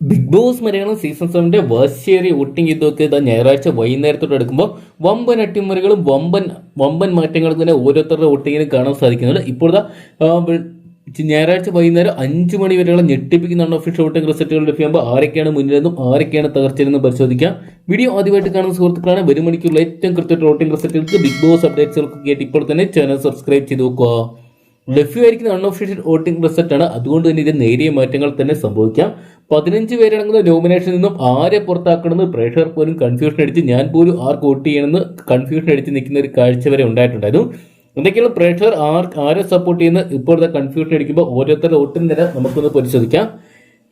Big Boss Malayalam season സെവന്റെ വാശിയേറിയ voting ഇതൊക്കെ ഇതാ ഞായറാഴ്ച വൈകുന്നേരത്തോടെ എടുക്കുമ്പോൾ വമ്പൻ അട്ടിമറികളും വമ്പൻ വമ്പൻ മാറ്റങ്ങളും തന്നെ ഓരോരുത്തരുടെ വോട്ടിങ്ങിനും കാണാൻ സാധിക്കുന്നുണ്ട്. ഇപ്പോഴത്തെ ഞായറാഴ്ച വൈകുന്നേരം അഞ്ചു മണി വരെയുള്ള ഞെട്ടിപ്പിക്കുന്ന ഒഫീഷ്യൽ വോട്ടിംഗ് റിസൾട്ടുകൾ ലഭ്യമാകുമ്പോൾ ആരൊക്കെയാണ് മുന്നിലെന്നും ആരൊക്കെയാണ് തകർച്ചയിലെന്നും പരിശോധിക്കാം. വീഡിയോ ആദ്യമായിട്ട് കാണുന്ന സുഹൃത്തുക്കളാണ് വരും മണിക്കുള്ള ഏറ്റവും കൃത്യമായിട്ട് വോട്ടിംഗ് റിസൾട്ടുകൾക്ക് ബിഗ് ബോസ് അപ്ഡേറ്റ്സുകൾക്ക് കേട്ട് ഇപ്പോൾ തന്നെ ചാനൽ സബ്സ്ക്രൈബ് ചെയ്ത് നോക്കുക ലഭ്യമായിരിക്കുന്ന അൺഒഫീഷ്യൽ വോട്ടിംഗ് റിസൾട്ട് ആണ്. അതുകൊണ്ട് തന്നെ ഇത് നേരിയ മാറ്റങ്ങൾ തന്നെ സംഭവിക്കാം. പതിനഞ്ച് പേരടങ്ങുന്ന നോമിനേഷനിൽ നിന്നും ആരെ പുറത്താക്കണമെന്ന് പ്രേക്ഷകർ പോലും കൺഫ്യൂഷൻ അടിച്ച് ഞാൻ പോലും ആർക്ക് വോട്ട് ചെയ്യണമെന്ന് കൺഫ്യൂഷൻ അടിച്ച് നിൽക്കുന്ന ഒരു കാഴ്ച വരെ ഉണ്ടായിട്ടുണ്ടായിരുന്നു. എന്തൊക്കെയാണ് പ്രേക്ഷകർ ആർ ആരെ സപ്പോർട്ട് ചെയ്യുന്ന ഇപ്പോഴത്തെ കൺഫ്യൂഷൻ അടിക്കുമ്പോൾ ഓരോരുത്തരുടെ വോട്ടിന് നില നമുക്കൊന്ന് പരിശോധിക്കാം.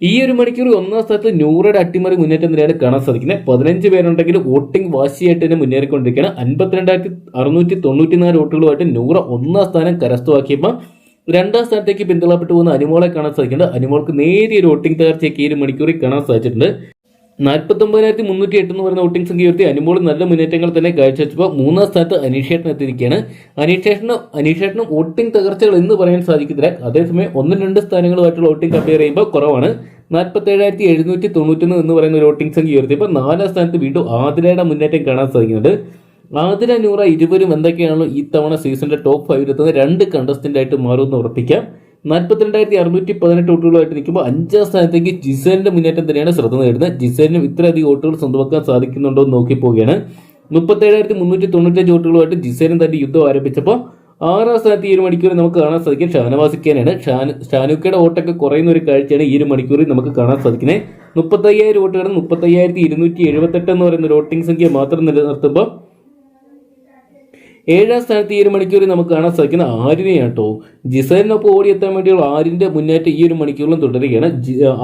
ഈ ഒരു മണിക്കൂർ ഒന്നാം സ്ഥലത്ത് നൂറയുടെ അട്ടിമറി മുന്നേറ്റം നിലയാണ് കാണാൻ സാധിക്കുന്നത് പതിനഞ്ച് പേരുണ്ടെങ്കിൽ വോട്ടിംഗ് വാശിയായിട്ട് തന്നെ മുന്നേറിക്കൊണ്ടിരിക്കുകയാണ്. അൻപത്തിരണ്ടായിരത്തി അറുന്നൂറ്റി തൊണ്ണൂറ്റി നാല് വോട്ടുകളുമായിട്ട് നൂറ ഒന്നാം സ്ഥാനം കരസ്ഥമാക്കിയപ്പോൾ രണ്ടാം സ്ഥാനത്തേക്ക് പിന്തള്ളപ്പെട്ടു പോകുന്ന അനുമോളെ കാണാൻ സാധിക്കുന്നുണ്ട്. അനുമോൾക്ക് നേരിയ ഒരു വോട്ടിംഗ് തകർച്ചയൊക്കെ ഈ ഒരു മണിക്കൂറിൽ കാണാൻ സാധിച്ചിട്ടുണ്ട്. നാൽപ്പത്തി ഒമ്പതിനായിരത്തി മുന്നൂറ്റി എട്ട് എന്ന് പറയുന്ന വോട്ടിംഗ് സംഖ്യ ഉയർത്തി അനുമോൾ നല്ല മുന്നേറ്റങ്ങൾ തന്നെ കാഴ്ചവെച്ചപ്പോൾ മൂന്നാം സ്ഥാനത്ത് അനീഷേട്ടൻ എത്തിയിരിക്കുകയാണ്. അനീഷേട്ടന് അനീഷേട്ടനും വോട്ടിംഗ് തകർച്ചകൾ എന്ന് പറയാൻ സാധിക്കത്തില്ല. അതേസമയം ഒന്നും രണ്ട് സ്ഥാനങ്ങളുമായിട്ടുള്ള വോട്ടിംഗ് കമ്പയർ ചെയ്യുമ്പോൾ കുറവാണ്. നാൽപ്പത്തി ഏഴായിരത്തി എഴുന്നൂറ്റി തൊണ്ണൂറ്റൊന്ന് എന്ന് പറയുന്ന ഒരു വോട്ടിംഗ് സംഖ്യ ഉയർത്തിയപ്പോൾ നാലാം സ്ഥാനത്ത് വീണ്ടും ആതിരയുടെ മുന്നേറ്റം കാണാൻ സാധിക്കുന്നുണ്ട്. ആതിര നൂറ ഇരുവരും എന്തൊക്കെയാണോ ഈ തവണ സീസണിന്റെ ടോപ്പ് ഫൈവിലെത്തുന്നത്? രണ്ട് കണ്ടസ്റ്റന്റ് ആയിട്ട് മാറുമെന്ന് ഉറപ്പിക്കാം. നാൽപ്പത്തിരണ്ടായിരത്തി അറുന്നൂറ്റി പതിനെട്ട് വോട്ടുകളായിട്ട് നിൽക്കുമ്പോൾ അഞ്ചാം സ്ഥാനത്തേക്ക് ജിസേലിന്റെ മുന്നേറ്റം തന്നെയാണ് ശ്രദ്ധ നേടുന്നത്. ജിസേലിനും ഇത്രയധികം വോട്ടുകൾ സ്വന്തമാക്കാൻ സാധിക്കുന്നുണ്ടോ എന്ന് നോക്കി പോവുകയാണ്. മുപ്പത്തേഴായിരത്തി മുന്നൂറ്റി തൊണ്ണൂറ്റഞ്ച് വോട്ടുകളുമായിട്ട് ജിസേലും തന്റെ യുദ്ധം ആരംഭിച്ചപ്പോൾ ആറാം സ്ഥാനത്ത് ഈ ഒരു മണിക്കൂറിൽ നമുക്ക് കാണാൻ സാധിക്കും ഷാനവാസിക്കാനാണ്. ഷാൻ ഷാനുക്കയുടെ വോട്ടൊക്കെ കുറയുന്ന ഒരു കാഴ്ചയാണ് ഈ ഒരു മണിക്കൂറിൽ നമുക്ക് കാണാൻ സാധിക്കുന്നത്. മുപ്പത്തയ്യായിരം വോട്ടുകളാണ് മുപ്പത്തയ്യായിരത്തി ഇരുന്നൂറ്റി എഴുപത്തെട്ട് എന്ന് പറയുന്ന വോട്ടിംഗ് സംഖ്യ മാത്രം നിലനിർത്തുമ്പോൾ ഏഴാം സ്ഥാനത്ത് ഈ ഒരു മണിക്കൂറിൽ നമുക്ക് കാണാൻ സാധിക്കുന്ന ആര്യനെയാണ് കേട്ടോ ജിസേലിനൊപ്പം ഓടിയെത്താൻ വേണ്ടിയുള്ള ആര്യന്റെ മുന്നേറ്റം ഈ ഒരു മണിക്കൂറിലും തുടരുകയാണ്.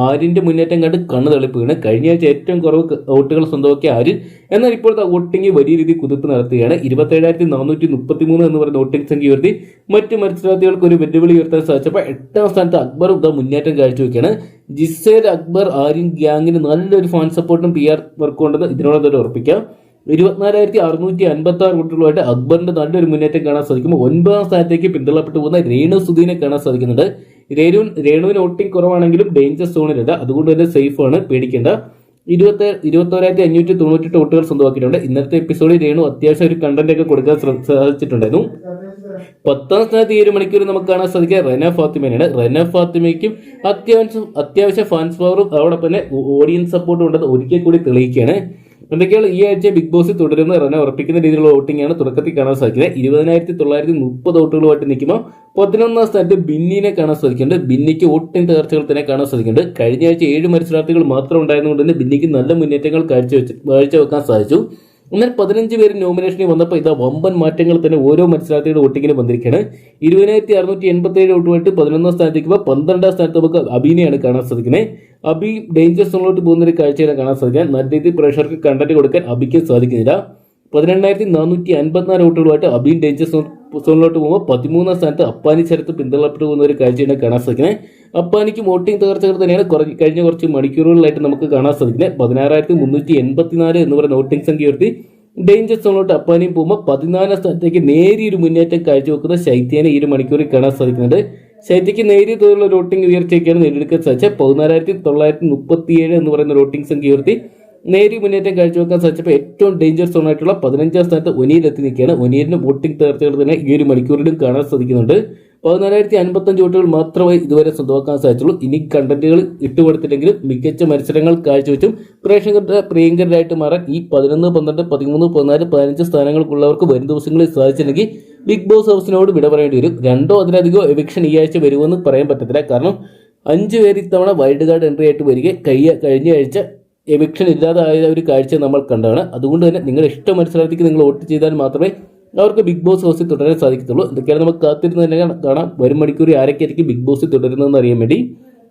ആര്യന്റെ മുന്നേറ്റം കണ്ട് കണ്ണ് തളിപ്പുകയാണ്. കഴിഞ്ഞ ആഴ്ച ഏറ്റവും കുറവ് വോട്ടുകൾ സ്വന്തമാക്കിയ ആര്യൻ എന്നാൽ ഇപ്പോഴത്തെ വോട്ടിംഗ് വലിയ രീതിയിൽ കുതിർത്ത് നടത്തുകയാണ്. ഇരുപത്തേഴായിരത്തി നാനൂറ്റി മുപ്പത്തി മൂന്ന് എന്ന് പറയുന്ന വോട്ടിംഗ് സംഖ്യ ഉയർത്തി മറ്റ് മത്സരാർത്ഥികൾക്ക് ഒരു വെല്ലുവിളി ഉയർത്താൻ സാധിച്ചപ്പോൾ എട്ടാം സ്ഥാനത്ത് അക്ബർ ഉദ മുന്നേറ്റം കാഴ്ചവെക്കുകയാണ്. ജിസേൽ അക്ബർ ആര്യൻ ഗ്യാങ്ങിന് നല്ലൊരു ഫാൻ സപ്പോർട്ടും പി ആർ വർക്കും ഉണ്ടെന്ന് ഇതിനോടൊപ്പം ഉറപ്പിക്കാം. ഇരുപത്തിനാലായിരത്തി അറുന്നൂറ്റി അൻപത്തി ആറ് കുട്ടികളുമായിട്ട് അക്ബറിന്റെ നല്ലൊരു മുന്നേറ്റം കാണാൻ സാധിക്കും ഒൻപതാം സ്ഥാനത്തേക്ക് പിന്തള്ളപ്പെട്ടു പോകുന്ന രേണു സുധീനെ കാണാൻ സാധിക്കുന്നുണ്ട് രേണു രേണുവിന് വോട്ടിംഗ് കുറവാണെങ്കിലും ഡേഞ്ചർ സോണിലല്ല അതുകൊണ്ട് തന്നെ സേഫ് ആണ് പേടിക്കേണ്ട. ഇരുപത്തി ഇരുപത്തോരായിരത്തി അഞ്ഞൂറ്റി തൊണ്ണൂറ്റെട്ട് വോട്ടുകൾ സ്വന്തമാക്കിയിട്ടുണ്ട്. ഇന്നത്തെ എപ്പിസോഡിൽ രേണു അത്യാവശ്യം ഒരു കണ്ടന്റ് ഒക്കെ കൊടുക്കാൻ സാധിച്ചിട്ടുണ്ടായിരുന്നു. പത്താം സ്ഥാനത്ത് ഈ ഒരു മണിക്കൂർ നമുക്ക് കാണാൻ സാധിക്കുക റെന ഫാത്തിമയാണ് റെന ഫാത്തിമയ്ക്കും അത്യാവശ്യം അത്യാവശ്യം ഫാൻസ് പവറും അതോടൊപ്പം തന്നെ ഓഡിയൻസ് സപ്പോർട്ടും ഉണ്ടെന്ന് ഒരിക്കൽ കൂടി തെളിയിക്കുകയാണ്. എന്തൊക്കെയാണ് ഈ ആഴ്ച ബിഗ് ബോസിൽ തുടരുന്ന റണ്ണെ ഉറപ്പിക്കുന്ന രീതിയിലുള്ള വോട്ടിംഗ് ആണ് തുടക്കത്തിൽ കാണാൻ സാധിക്കുന്നത്. ഇരുപതിനായിരത്തി തൊള്ളായിരത്തി മുപ്പത് വോട്ടുകളുമായിട്ട് നിൽക്കുമ്പോൾ പതിനൊന്നാം സ്ഥാനത്ത് ബിന്നിനെ കാണാൻ സാധിക്കുന്നുണ്ട്. ബിന്നിക്ക് വോട്ടിംഗ് തകർച്ചകൾ തന്നെ കാണാൻ സാധിക്കുന്നുണ്ട്. കഴിഞ്ഞ ആഴ്ച ഏഴ് മത്സരാർത്ഥികൾ മാത്രം ഉണ്ടായിരുന്നുകൊണ്ട് തന്നെ ബിന്നിക്ക് നല്ല മുന്നേറ്റങ്ങൾ കാഴ്ചവെച്ച് കാഴ്ചവെക്കാൻ സാധിച്ചു. എന്നാൽ പതിനഞ്ച് പേര് നോമിനേഷനിൽ വന്നപ്പോൾ ഇതാ വമ്പൻ മാറ്റങ്ങൾ തന്നെ ഓരോ മത്സരാർത്ഥിയുടെ വോട്ടിങ്ങിലും വന്നിരിക്കുകയാണ് ഇരുപതിനായിരത്തി അറുന്നൂറ്റി എൺപത്തി ഏഴ് വോട്ടുമായിട്ട് പതിനൊന്നാം സ്ഥാനത്തേക്ക് പന്ത്രണ്ടാം സ്ഥാനത്ത് നമുക്ക് അബീനെയാണ് കാണാൻ സാധിക്കുന്നത്. അഭി ഡേഞ്ചർ സോണിലോട്ട് പോകുന്ന ഒരു കാഴ്ചയാണ് കാണാൻ സാധിക്കുക നല്ല രീതിയിൽ പ്രേക്ഷകർക്ക് കണ്ടന്റ് കൊടുക്കാൻ അബിക്ക് സാധിക്കുന്നില്ല. പതിനെണ്ണായിരത്തി നാനൂറ്റി അൻപത്തിനാല് വോട്ടുകളുമായിട്ട് അബീൻ ഡേഞ്ചർ സോൺ സോണിലോട്ട് പോകുമ്പോൾ പതിമൂന്നാം സ്ഥാനത്ത് അപ്പാനി ചരത്ത് പിന്തള്ളപ്പെട്ടു പോകുന്ന ഒരു കാഴ്ചയാണ് കാണാൻ സാധിക്കുന്നത്. അപ്പാനിക്ക് വോട്ടിംഗ് തകർച്ചകൾ തന്നെയാണ് കഴിഞ്ഞ കുറച്ച് മണിക്കൂറുകളിലായിട്ട് നമുക്ക് കാണാൻ സാധിക്കുന്നത്. പതിനാറായിരത്തി മുന്നൂറ്റി എൺപത്തിനാല് എന്ന് പറയുന്ന വോട്ടിംഗ് സംഖ്യ ഉയർത്തി. ഡേഞ്ചർ സോണിലോട്ട് അപ്പാനിയും പോകുമ്പോൾ പതിനാലാം സ്ഥാനത്തേക്ക് നേരിയൊരു മുന്നേറ്റം കാഴ്ചവെക്കുന്ന ശൈത്യനെ ഈ ഒരു മണിക്കൂറിൽ കാണാൻ സാധിക്കുന്നുണ്ട്. ശൈത്യക്ക് നേരിയ തോതിലുള്ള വോട്ടിംഗ് ഉയർച്ചയൊക്കെയാണ് നേടിയെടുക്കാൻ സാധിച്ചത്. പതിനാലായിരത്തി തൊള്ളായിരത്തി മുപ്പത്തിയേഴ് എന്ന് പറയുന്ന വോട്ടിംഗ് സംഖ്യ ഉയർത്തി. നേരിയ മുന്നേറ്റം കാഴ്ചവെക്കാൻ സാധിച്ചപ്പോൾ ഏറ്റവും ഡേഞ്ചർ സോൺ ആയിട്ടുള്ള പതിനഞ്ചാം സ്ഥാനത്ത് ഒനിയിൽ എത്തി നിൽക്കുകയാണ്. ഒനിയലിന് വോട്ടിംഗ് തകർച്ചകൾ തന്നെ ഈ ഒരു മണിക്കൂറിലും കാണാൻ സാധിക്കുന്നുണ്ട്. പതിനാലായിരത്തി അൻപത്തഞ്ച് വോട്ടുകൾ മാത്രമേ ഇതുവരെ സ്വന്തമാക്കാൻ സാധിച്ചുള്ളൂ. ഇനി കണ്ടന്റുകൾ ഇട്ടുകൊടുത്തില്ലെങ്കിലും മികച്ച മത്സരങ്ങൾ കാഴ്ചവെച്ചും പ്രേക്ഷകരുടെ പ്രിയങ്കരായിട്ട് മാറാൻ ഈ പതിനൊന്ന് പന്ത്രണ്ട് പതിമൂന്ന് പതിനാല് പതിനഞ്ച് സ്ഥാനങ്ങൾക്കുള്ളവർക്ക് വരും ദിവസങ്ങളിൽ സാധിച്ചില്ലെങ്കിൽ ബിഗ് ബോസ് ഹൗസിനോട് വിട പറയേണ്ടി വരും. രണ്ടോ അതിലധികമോ എവിക്ഷൻ ഈ ആഴ്ച വരുമെന്ന് പറയാൻ പറ്റത്തില്ല. കാരണം അഞ്ച് പേര് ഇത്തവണ വൈൽഡ് കാർഡ് എൻട്രി ആയിട്ട് വരിക കഴിഞ്ഞ ആഴ്ച എവിക്ഷൻ ഇല്ലാതായ ഒരു കാഴ്ച നമ്മൾ കണ്ടതാണ് അതുകൊണ്ട് തന്നെ നിങ്ങളുടെ ഇഷ്ടം മത്സരാർത്ഥിക്ക് നിങ്ങൾ വോട്ട് ചെയ്താൽ മാത്രമേ അവർക്ക് ബിഗ് ബോസ് ഹൗസിൽ തുടരാൻ സാധിക്കത്തുള്ളൂ. എന്തൊക്കെയാണ് നമുക്ക് കാത്തിരുന്ന് തന്നെ കാണാം. വരും മണിക്കൂർ ആരൊക്കെയായിരിക്കും ബിഗ് ബോസിൽ തുടരുന്നതെന്ന് അറിയാൻ വേണ്ടി.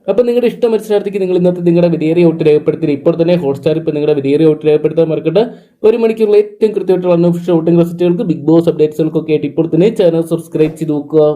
അപ്പോൾ നിങ്ങളുടെ ഇഷ്ട മത്സരാർത്ഥിക്ക് നിങ്ങൾ ഇന്നത്തെ നിങ്ങളുടെ വിലയേറിയ വോട്ട് രേഖപ്പെടുത്തി ഇപ്പോൾ തന്നെ ഹോട്ട്സ്റ്റാർ ഇപ്പോൾ നിങ്ങളുടെ വിലയേറിയ വോട്ട് രേഖപ്പെടുത്താൻ മറക്കട്ടെ ഒരു മണിക്കൂറിൽ ഏറ്റവും കൃത്യമായിട്ടുള്ള അൺഒഫീഷ്യൽ വോട്ടിംഗ് റിസൾട്ടുകൾക്ക് ബിഗ് ബോസ് അപ്ഡേറ്റ്സുകൾക്കൊക്കെ ആയിട്ട് ഇപ്പോൾ തന്നെ ചാനൽ സബ്സ്ക്രൈബ് ചെയ്ത് നോക്കുക.